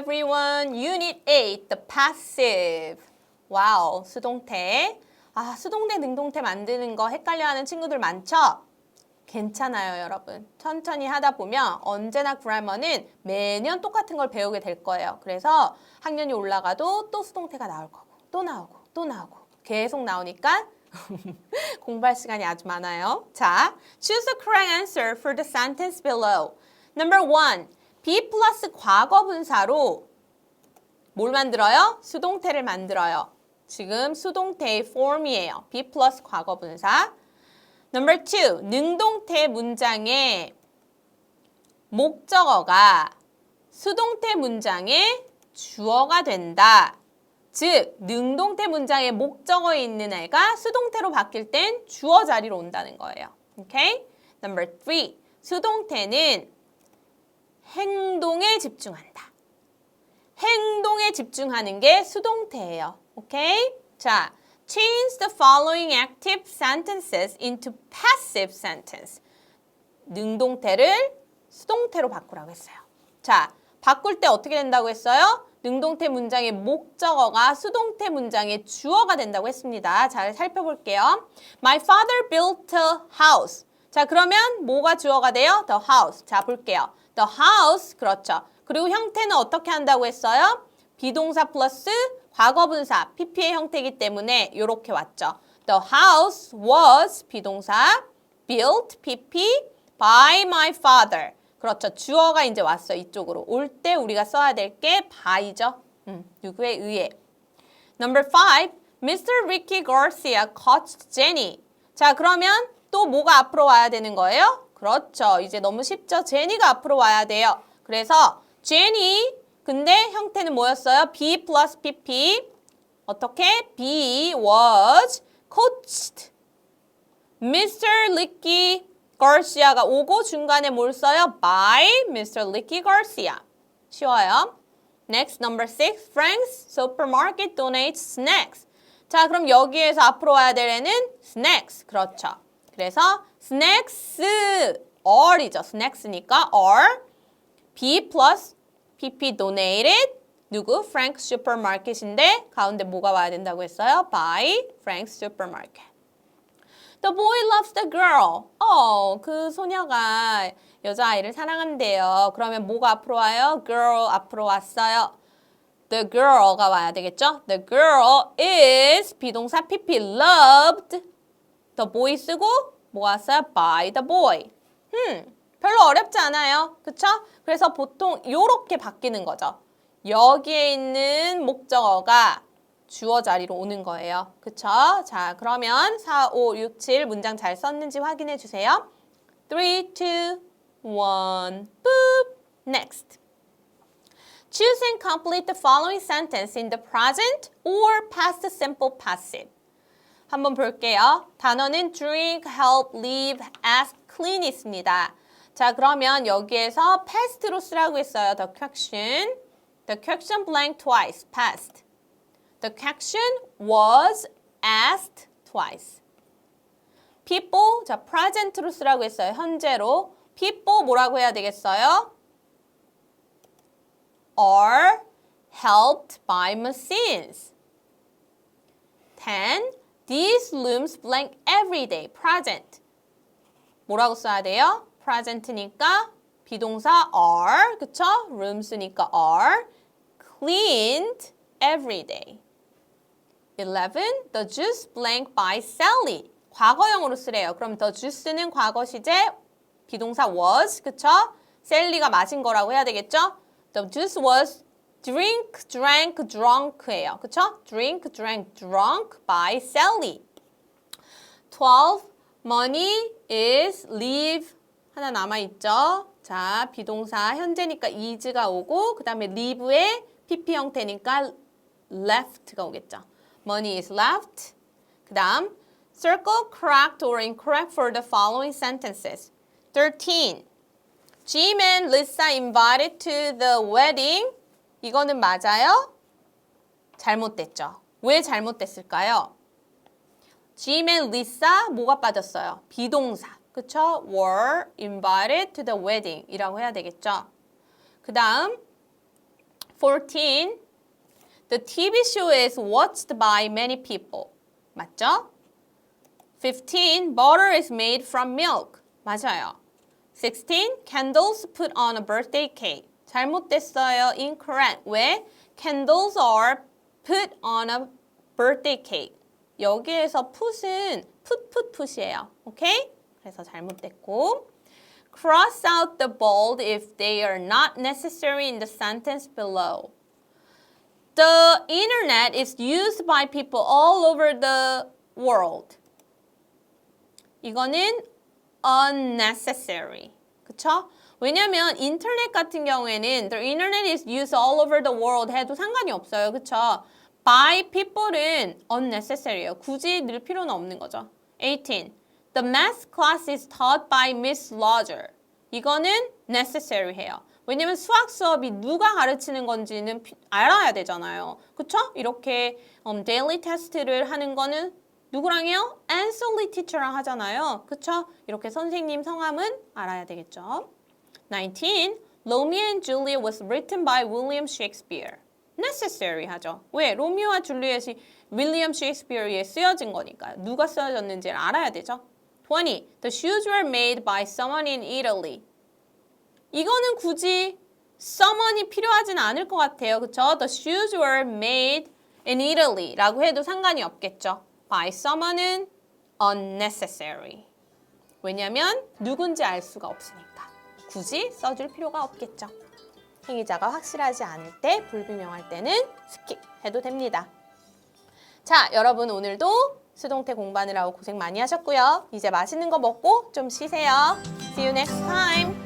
everyone. Unit 8, the passive. 와우, 수동태. 아, 수동태, 능동태 만드는 거 헷갈려하는 친구들 많죠? 괜찮아요, 여러분. 천천히 하다 보면 언제나 그라머는 매년 똑같은 걸 배우게 될 거예요. 그래서 학년이 올라가도 또 수동태가 나올 거고, 또 나오고, 또 나오고, 계속 나오니까 공부할 시간이 아주 많아요. 자, choose the correct answer for the sentence below. Number one, be 플러스 과거 분사로 뭘 만들어요? 수동태를 만들어요. 지금 수동태의 form이에요. be 플러스 과거 분사. Number two, 능동태 문장의 목적어가 수동태 문장의 주어가 된다. 즉, 능동태 문장의 목적어에 있는 애가 수동태로 바뀔 땐 주어 자리로 온다는 거예요. 오케이? Number three, 수동태는 행동에 집중한다. 행동에 집중하는 게 수동태예요. 오케이? 자, change the following active sentences into passive sentence. 능동태를 수동태로 바꾸라고 했어요. 자, 바꿀 때 어떻게 된다고 했어요? 능동태 문장의 목적어가 수동태 문장의 주어가 된다고 했습니다. 잘 살펴볼게요. My father built a house. 자, 그러면 뭐가 주어가 돼요? The house. 자, 볼게요. The house. 그렇죠. 그리고 형태는 어떻게 한다고 했어요? 비동사 플러스 과거분사, PP의 형태이기 때문에 이렇게 왔죠. The house was 비동사 built, PP by my father. 그렇죠. 주어가 이제 왔어 이쪽으로. 올 때 우리가 써야 될 게 by죠. 음, 누구에 의해. Number five, Mr. Ricky Garcia coached Jenny. 자, 그러면 또 뭐가 앞으로 와야 되는 거예요? 그렇죠. 이제 너무 쉽죠. 제니가 앞으로 와야 돼요. 그래서 제니 근데 형태는 뭐였어요? be plus pp 어떻게? be was coached. Mr. Ricky Garcia가 오고 중간에 뭘 써요? by Mr. Ricky Garcia. 쉬워요. Next, number six, Frank's supermarket donates snacks. 자, 그럼 여기에서 앞으로 와야 될 애는 snacks. 그렇죠. 그래서 snacks, or이죠. snacks니까 or, be plus pp donated 누구? Frank supermarket인데 가운데 뭐가 와야 된다고 했어요? by Frank supermarket. The boy loves the girl. 어, 그 소녀가 여자아이를 사랑한대요. 그러면 뭐가 앞으로 와요? girl 앞으로 왔어요. The girl가 와야 되겠죠? The girl is 비동사 pp loved. The boy 쓰고 뭐 왔어요? by the boy. 음, 별로 어렵지 않아요. 그쵸? 그래서 보통 이렇게 바뀌는 거죠. 여기에 있는 목적어가 주어 자리로 오는 거예요. 그쵸? 자, 그러면 4, 5, 6, 7 문장 잘 썼는지 확인해 주세요. 3, 2, 1, boop. Next. Choose and complete the following sentence in the present or past simple passive. 한번 볼게요. 단어는 drink, help, leave, ask, clean 있습니다. 자, 그러면 여기에서 past로 쓰라고 했어요. The question. The question blank twice. past. The question was asked twice. people, 자, present로 쓰라고 했어요. 현재로. people 뭐라고 해야 되겠어요? are helped by machines. 10. These looms blank every day. present. 뭐라고 써야 돼요? present니까 비동사 are, 그쵸? rooms니까 are. cleaned every day. 11. The juice blank by Sally. 과거형으로 쓰래요. 그럼 the juice는 과거 시제 비동사 was, 그쵸? 셀리가 마신 거라고 해야 되겠죠? The juice was drink, drank, drunk예요. 그쵸? drink, drank, drunk by Sally. 12. Money is leave. 하나 남아있죠? 자, 비동사 현재니까 is가 오고 그 다음에 leave의 pp 형태니까 left가 오겠죠. Money is left. 그 다음 circle correct or incorrect for the following sentences. 13. Jim and Lisa invited to the wedding. 이거는 맞아요? 잘못됐죠. 왜 잘못됐을까요? Jim and Lisa 뭐가 빠졌어요? 비동사. 그쵸? were invited to the wedding 이라고 해야 되겠죠. 그 다음 14. The TV show is watched by many people. 맞죠? 15. Butter is made from milk. 맞아요. 16. Candles put on a birthday cake. 잘못됐어요. Incorrect. 왜? Candles are put on a birthday cake. 여기에서 put은 put put put이에요. 오케이? 그래서 잘못됐고. Cross out the bold if they are not necessary in the sentence below. The internet is used by people all over the world. 이거는 unnecessary. 그쵸? 왜냐면 인터넷 같은 경우에는 the internet is used all over the world 해도 상관이 없어요. 그쵸? by people은 unnecessary예요. 굳이 늘 필요는 없는 거죠. 18. The math class is taught by Miss Lodger. 이거는 necessary 해요. 왜냐면 수학 수업이 누가 가르치는 건지는 피- 알아야 되잖아요. 그쵸? 이렇게 음, daily 테스트를 하는 거는 누구랑 해요? Ansley teacher랑 하잖아요. 그쵸? 이렇게 선생님 성함은 알아야 되겠죠. 19. Romeo and Juliet was written by William Shakespeare. necessary 하죠. 왜? 로미오와 줄리엣이 윌리엄 셰익스피어에 쓰여진 거니까요. 누가 쓰여졌는지를 알아야 되죠. 20. The shoes were made by someone in Italy. 이거는 굳이 someone이 필요하진 않을 것 같아요. 그쵸? The shoes were made in Italy 라고 해도 상관이 없겠죠. By someone은 unnecessary. 왜냐면 누군지 알 수가 없으니까. 굳이 써줄 필요가 없겠죠. 행위자가 확실하지 않을 때, 불분명할 때는 스킵 해도 됩니다. 자, 여러분 오늘도 수동태 공부하느라고 고생 많이 하셨고요. 이제 맛있는 거 먹고 좀 쉬세요. See you next time.